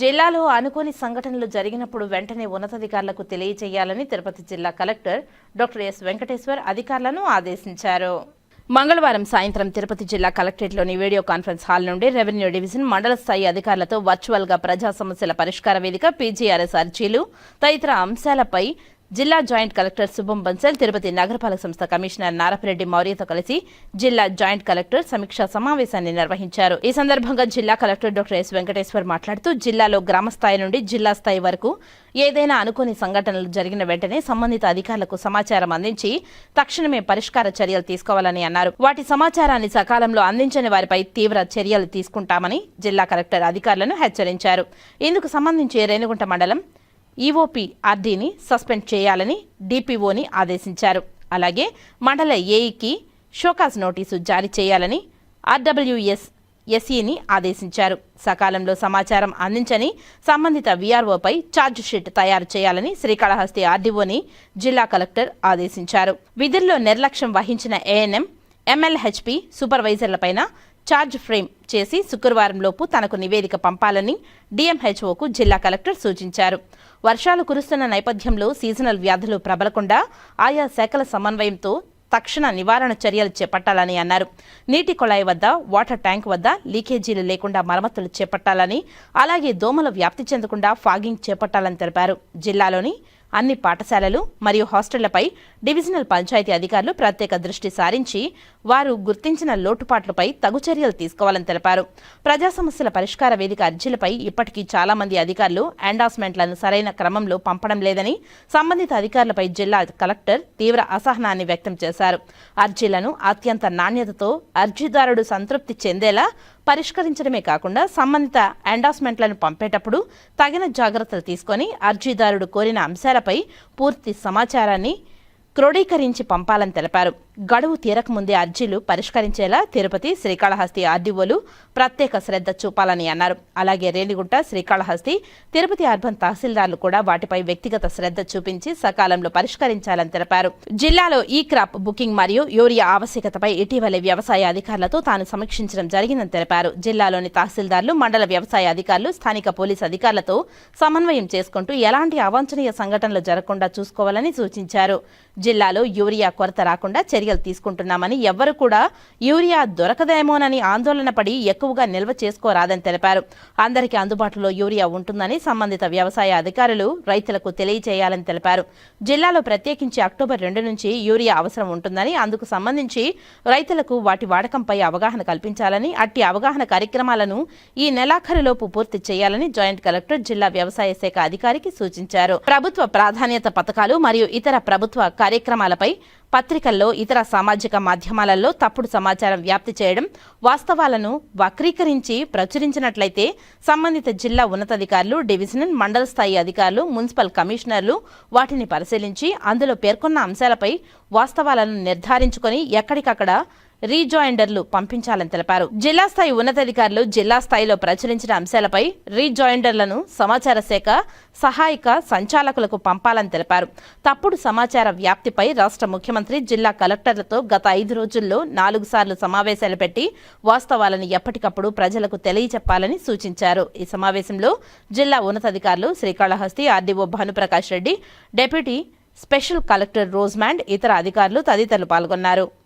జిల్లాలో అనుకోని సంఘటనలు జరిగినప్పుడు వెంటనే ఉన్నతాధికారులకు తెలియజేయాలని తిరుపతి జిల్లా కలెక్టర్ డాక్టర్ ఎస్ వెంకటేశ్వర్ అధికారులను ఆదేశించారు. మంగళవారం సాయంత్రం తిరుపతి జిల్లా కలెక్టరేట్లోని వీడియో కాన్ఫరెన్స్ హాల్ నుండి రెవెన్యూ డివిజన్ మండల స్థాయి అధికారులతో వర్చువల్గా ప్రజా సమస్యల పరిష్కార వేదిక పీజీఆర్ఎస్ అర్జీలు తదితర అంశాలపై జిల్లా జాయింట్ కలెక్టర్ శుభం బన్సల్ తిరుపతి నగరపాలక సంస్థ కమిషనర్ నారపరెడ్డి మౌర్యతో కలిసి జిల్లా జాయింట్ కలెక్టర్ సమీక్షా సమావేశాన్ని నిర్వహించారు. ఈ సందర్భంగా జిల్లా కలెక్టర్ డాక్టర్ ఎస్ వెంకటేశ్వర్ మాట్లాడుతూ జిల్లాలో గ్రామ స్థాయి నుండి జిల్లా స్థాయి వరకు ఏదైనా అనుకోని సంఘటనలు జరిగిన వెంటనే సంబంధిత అధికారులకు సమాచారం అందించి తక్షణమే పరిష్కార చర్యలు తీసుకోవాలని అన్నారు. వాటి సమాచారాన్ని సకాలంలో అందించని వారిపై తీవ్ర చర్యలు తీసుకుంటామని జిల్లా కలెక్టర్ అధికారులను హెచ్చరించారు. ఇందుకు సంబంధించి రేణుగుంట మండలం ఈఓపీ ఆర్డీని సస్పెండ్ చేయాలని డిపిఓని ఆదేశించారు. అలాగే మండల ఏఈకి షోకాజ్ నోటీసు జారీ చేయాలని ఆర్డబ్ల్యూఎస్ ఎస్ఈని e ఆదేశించారు. సకాలంలో సమాచారం అందించని సంబంధిత వీఆర్ఓపై షీట్ తయారు చేయాలని శ్రీకాళహస్తి ఆర్డీఓని జిల్లా కలెక్టర్ ఆదేశించారు. విధుల్లో నిర్లక్ష్యం వహించిన ఏఎన్ఎం ఎంఎల్హెచ్పి సూపర్వైజర్లపైన ఛార్జ్ ఫ్రేమ్ చేసి శుక్రవారంలోపు తనకు నివేదిక పంపాలని డిఎంహెచ్ఓకు జిల్లా కలెక్టర్ సూచించారు. వర్షాలు కురుస్తున్న నేపథ్యంలో సీజనల్ వ్యాధులు ప్రబలకుండా ఆయా శాఖల సమన్వయంతో తక్షణ నివారణ చర్యలు చేపట్టాలని అన్నారు. నీటి కొళాయి వద్ద వాటర్ ట్యాంక్ వద్ద లీకేజీలు లేకుండా మరమ్మతులు చేపట్టాలని అలాగే దోమల వ్యాప్తి చెందకుండా ఫాగింగ్ చేపట్టాలని తెలిపారు. జిల్లాలోని అన్ని పాఠశాలలు మరియు హాస్టళ్ళపై డివిజనల్ పంచాయతీ అధికారులు ప్రత్యేక దృష్టి సారించి వారు గుర్తించిన లోటుపాట్లపై తగు చర్యలు తీసుకోవాలని తెలిపారు. ప్రజా సమస్యల పరిష్కార వేదిక అర్జీలపై ఇప్పటికీ చాలా మంది అధికారులు ఎండాస్మెంట్లను సరైన క్రమంలో పంపడం లేదని సంబంధిత అధికారులపై జిల్లా కలెక్టర్ తీవ్ర అసహనాన్ని వ్యక్తం చేశారు. అర్జీలను అత్యంత నాణ్యతతో అర్జీదారుడు సంతృప్తి చెందేలా పరిష్కరించడమే కాకుండా సంబంధిత ఎండాస్మెంట్లను పంపేటప్పుడు తగిన జాగ్రత్తలు తీసుకొని అర్జీదారుడు కోరిన అంశాలపై పూర్తి సమాచారాన్ని క్రోడీకరించి పంపాలని తెలిపారు. గడువు తీరకముందే అర్జీలు పరిష్కరించేలా తిరుపతి శ్రీకాళహస్తి ఆర్డీఓలు ప్రత్యేక శ్రద్ధ చూపాలని అన్నారు. అలాగే రేణిగుంట శ్రీకాళహస్తి తిరుపతి అర్బన్ తహసీల్దార్లు కూడా వాటిపై వ్యక్తిగత శ్రద్ధ చూపించి సకాలంలో పరిష్కరించాలని తెలిపారు. జిల్లాలో ఈ క్రాప్ బుకింగ్ మరియు యూరియా ఆవశ్యకతపై ఇటీవలే వ్యవసాయ అధికారులతో తాను సమీక్షించడం జరిగిందని తెలిపారు. జిల్లాలోని తహసీల్దార్లు మండల వ్యవసాయ అధికారులు స్థానిక పోలీసు అధికారులతో సమన్వయం చేసుకుంటూ ఎలాంటి అవాంఛనీయ సంఘటనలు జరగకుండా చూసుకోవాలని సూచించారు. జిల్లాలో యూరియా కొరత రాకుండా చర్యలు తీసుకుంటున్నామని ఎవ్వరు కూడా యూరియా దొరకదేమోనని ఆందోళన పడి ఎక్కువగా నిల్వ చేసుకోరాదని తెలిపారు. అందరికీ అందుబాటులో యూరియా ఉంటుందని సంబంధిత వ్యవసాయ అధికారులు రైతులకు తెలియజేయాలని తెలిపారు. జిల్లాలో ప్రత్యేకించి అక్టోబర్ రెండు నుంచి యూరియా అవసరం ఉంటుందని అందుకు సంబంధించి రైతులకు వాటి వాడకంపై అవగాహన కల్పించాలని అట్టి అవగాహన కార్యక్రమాలను ఈ నెలాఖరులోపు పూర్తి చేయాలని జాయింట్ కలెక్టర్ జిల్లా వ్యవసాయ శాఖ అధికారికి సూచించారు. ప్రభుత్వ ప్రాధాన్యత పథకాలు మరియు ఇతర ప్రభుత్వ కార్యక్రమాలపై పత్రికల్లో ఇతర సామాజిక మాధ్యమాలలో తప్పుడు సమాచారం వ్యాప్తి చేయడం వాస్తవాలను వక్రీకరించి ప్రచురించినట్లయితే సంబంధిత జిల్లా ఉన్నతాధికారులు డివిజనల్ మండల స్థాయి అధికారులు మున్సిపల్ కమిషనర్లు వాటిని పరిశీలించి అందులో పేర్కొన్న అంశాలపై వాస్తవాలను నిర్ధారించుకొని ఎక్కడికక్కడ రీజాయిండర్లు పంపించాలని తెలిపారు. జిల్లా స్థాయి ఉన్నతాధికారులు జిల్లా స్థాయిలో ప్రచురించిన అంశాలపై రీజాయిండర్లను సమాచార శాఖ సహాయక సంచాలకులకు పంపాలని తెలిపారు. తప్పుడు సమాచార వ్యాప్తిపై రాష్ట్ర ముఖ్యమంత్రి జిల్లా కలెక్టర్లతో గత ఐదు రోజుల్లో నాలుగు సార్లు సమావేశాలు పెట్టి వాస్తవాలను ఎప్పటికప్పుడు ప్రజలకు తెలియచెప్పాలని సూచించారు. ఈ సమావేశంలో జిల్లా ఉన్నతాధికారులు Srikalahasti RDO Bhanuprakash Reddy deputy special collector Rosemond ఇతర అధికారులు తదితరులు పాల్గొన్నారు.